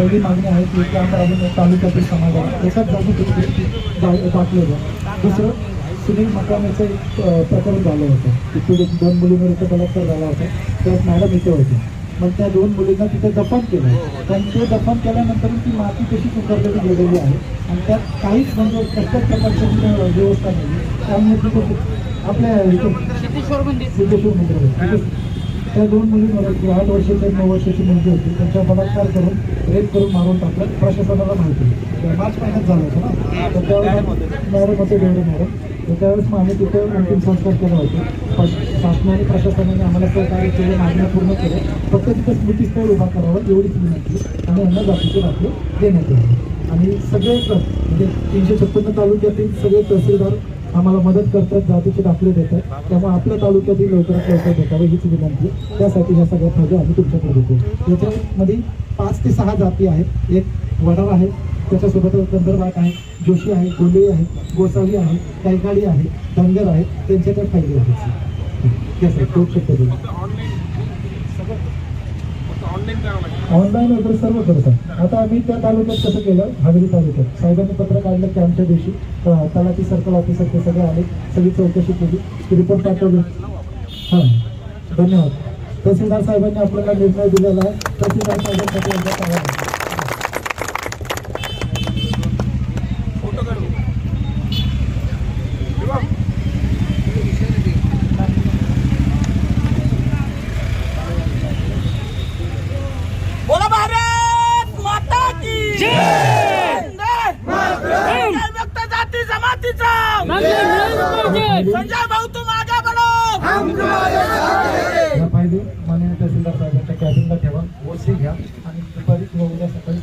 पहिली मागणी आहे की कॅम्प राबून तालुक्यातील समाजाला एकाच जागी जा- टाकलेलं दुसरं सुनील मकामेचं एक प्रकरण झालं होतं. तिथे एक दोन मुलींवर बलात्कार झाला होता. त्यात मॅडम इथे होते. मग त्या दोन मुलींना तिथे दफन केलं. पण ते दफन केल्यानंतर ती माती कशी उतरलेली गेलेली आहे आणि त्यात काहीच म्हणजे कसल्याच प्रकारची तिथे व्यवस्था नाही. त्यामुळे तिथे आपल्या इथे सिद्धेश्वर मंदिर तिथे त्या दोन मुलींवर किंवा आठ वर्षाची एक नऊ वर्षाची मुलगी होती. त्यांच्या बलात्कार करून रेप करून मारून टाकलं. प्रशासनाला माहिती मार्च महिन्यात झालं होतं ना. तर त्यावेळेस मॅडम होते डेवढे मॅडम तर त्यावेळेस मग आम्ही तिथे अंतिम संस्कार केले होते. शासनाने प्रशासनाने आम्हाला सहकार्य केले मागण्या पूर्ण केले फक्त तिथं स्मृतीस्थळ उभा करावं एवढीच विनंती आणि यांना जातीचे दाखले देण्यात यावे. आणि सगळे म्हणजे तीनशे छप्पन्न तालुक्यातील सगळे तहसीलदार आम्हाला मदत करतात जातीचे दाखले देतात. त्यामुळे आपल्या तालुक्यातील लवकरात लवकर भेटावं हीच विनंती. त्यासाठी ह्या सगळ्या फायदे आम्ही तुमच्याकडे देतो. याच्यामध्ये पाच ते सहा जाती आहेत. एक वडार आहे त्याच्यासोबत कंदरबाग आहे जोशी आहे गोंडळी आहे गोसावी आहे कैकाडी आहे धनगर आहे त्या फायदे आहेत. येस सर खूप शक्य ऑनलाईन वगैरे सर्व करतात आता आम्ही त्या तालुक्यात कसं केलं? हवेली तालुक्यात. साहेबांनी पत्र काढलं की आमच्या दिवशी तलाठी सर्कल ऑफिसर ते सगळे आले. सगळी चौकशी केली. रिपोर्ट पाठवले. हां. धन्यवाद. तहसीलदार साहेबांनी आपल्याला निर्णय दिलेला आहे. तहसीलदार साहेबांसाठी जाती जमातीचा संजय भाऊ तू माझ्या बडो या फायदे माननीय तहसीलदार साहेबांच्या कॅबिनला ठेवा. ओसी घ्या आणि दुपारी किंवा उद्या सकाळी